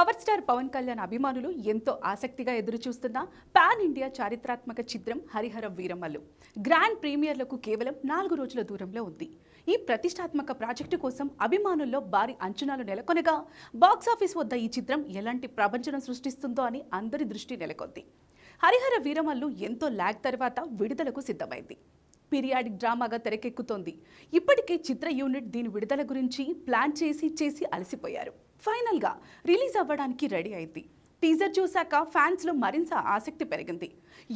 Power star Pawan Kalyan అభిమానులు ఎంతో ఆసక్తిగా ఎదురుచూస్తున్న పాన్ ఇండియా చారిత్రాత్మక చిత్రం హరిహర వీరమల్లు. గ్రాండ్ ప్రీమియర్లకు కేవలం నాలుగు రోజుల దూరంలో ఉంది. ఈ ప్రతిష్టాత్మక ప్రాజెక్టు కోసం అభిమానుల్లో భారీ అంచనాలు నెలకొనగా బాక్సాఫీస్ వద్ద ఈ చిత్రం ఎలాంటి ప్రపంచం సృష్టిస్తుందో అని అందరి దృష్టి నెలకొంది. హరిహర వీరమల్లు ఎంతో ల్యాగ్ తర్వాత విడుదలకు సిద్ధమైంది. పీరియాడిక్ డ్రామాగా తెరకెక్కుతోంది. ఇప్పటికే చిత్ర యూనిట్ దీని విడుదల గురించి ప్లాన్ చేసి చేసి అలసిపోయారు. ఫైనల్గా రిలీజ్ అవ్వడానికి రెడీ అయింది. టీజర్ చూశాక ఫ్యాన్స్లో మరింత ఆసక్తి పెరిగింది.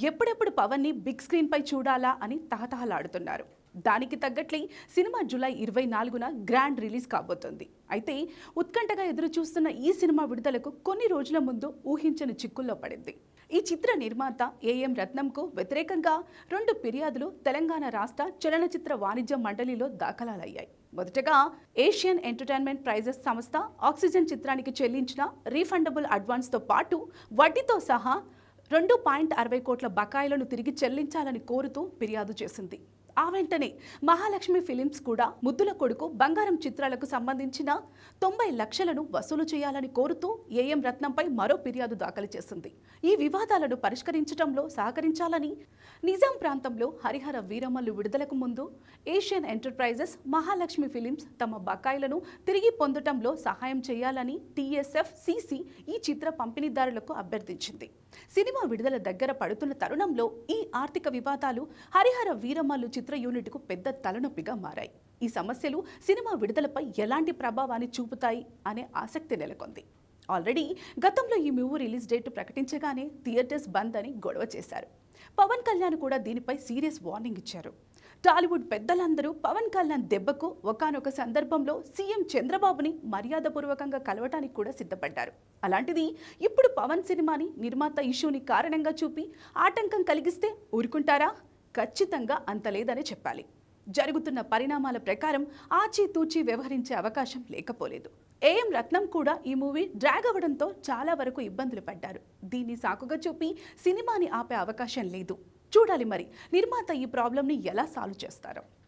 ఎప్పుడెప్పుడు పవన్ని బిగ్ స్క్రీన్పై చూడాలా అని తహతహలాడుతున్నారు. దానికి తగ్గట్లే సినిమా జూలై ఇరవై నాలుగున గ్రాండ్ రిలీజ్ కాబోతోంది. అయితే ఉత్కంఠగా ఎదురు చూస్తున్న ఈ సినిమా విడుదలకు కొన్ని రోజుల ముందు ఊహించని చిక్కుల్లో పడింది. ఈ చిత్ర నిర్మాత ఏఎం రత్నంకు వ్యతిరేకంగా రెండు ఫిర్యాదులు తెలంగాణ రాష్ట్ర చలనచిత్ర వాణిజ్య మండలిలో దాఖలాలయ్యాయి. మొదటగా ఏషియన్ ఎంటర్టైన్మెంట్ ప్రైజెస్ సంస్థ ఆక్సిజన్ చిత్రానికి చెల్లించిన రీఫండబుల్ అడ్వాన్స్తో పాటు వడ్డీతో సహా రెండు పాయింట్ అరవై కోట్ల బకాయిలను తిరిగి చెల్లించాలని కోరుతూ ఫిర్యాదు చేసింది. ఆ వెంటనే మహాలక్ష్మి ఫిలిమ్స్ కూడా ముద్దుల కొడుకు బంగారం చిత్రాలకు సంబంధించిన తొంభై లక్షలను వసూలు చేయాలని కోరుతూ ఏఎం రత్నంపై మరో ఫిర్యాదు దాఖలు చేసింది. ఈ వివాదాలను పరిష్కరించడంలో సహకరించాలని నిజాం ప్రాంతంలో హరిహర వీరమ్మలు విడుదలకు ముందు ఏషియన్ ఎంటర్ప్రైజెస్ మహాలక్ష్మి ఫిలిమ్స్ తమ బకాయిలను తిరిగి పొందటంలో సహాయం చేయాలని టీఎస్ఎఫ్ సిసి ఈ చిత్ర పంపిణీదారులకు అభ్యర్థించింది. సినిమా విడుదల దగ్గర పడుతున్న తరుణంలో ఈ ఆర్థిక వివాదాలు హరిహర వీరమల్లు చిత్ర యూనిట్కు పెద్ద తలనొప్పిగా మారాయి. ఈ సమస్యలు సినిమా విడుదలపై ఎలాంటి ప్రభావాన్ని చూపుతాయి అనే ఆసక్తి నెలకొంది. ఆల్రెడీ గతంలో ఈ మూవీ రిలీజ్ డేట్ ప్రకటించగానే థియేటర్స్ బంద్ అని గొడవ చేశారు. పవన్ కళ్యాణ్ కూడా దీనిపై సీరియస్ వార్నింగ్ ఇచ్చారు. టాలీవుడ్ పెద్దలందరూ పవన్ కళ్యాణ్ దెబ్బకు ఒకానొక సందర్భంలో సీఎం చంద్రబాబుని మర్యాదపూర్వకంగా కలవటానికి కూడా సిద్ధపడ్డారు. అలాంటిది ఇప్పుడు పవన్ సినిమాని నిర్మాత ఇష్యూని కారణంగా చూపి ఆటంకం కలిగిస్తే ఊరుకుంటారా? ఖచ్చితంగా అంత లేదనే చెప్పాలి. జరుగుతున్న పరిణామాల ప్రకారం ఆచితూచి వ్యవహరించే అవకాశం లేకపోలేదు. ఏఎం రత్నం కూడా ఈ మూవీ డ్రాగ్ అవ్వడంతో చాలా వరకు ఇబ్బందులు పడ్డారు. దీన్ని సాకుగా చూపి సినిమాని ఆపే అవకాశం లేదు. చూడాలి మరి నిర్మాత ఈ ప్రాబ్లంని ఎలా సాల్వ్ చేస్తారో?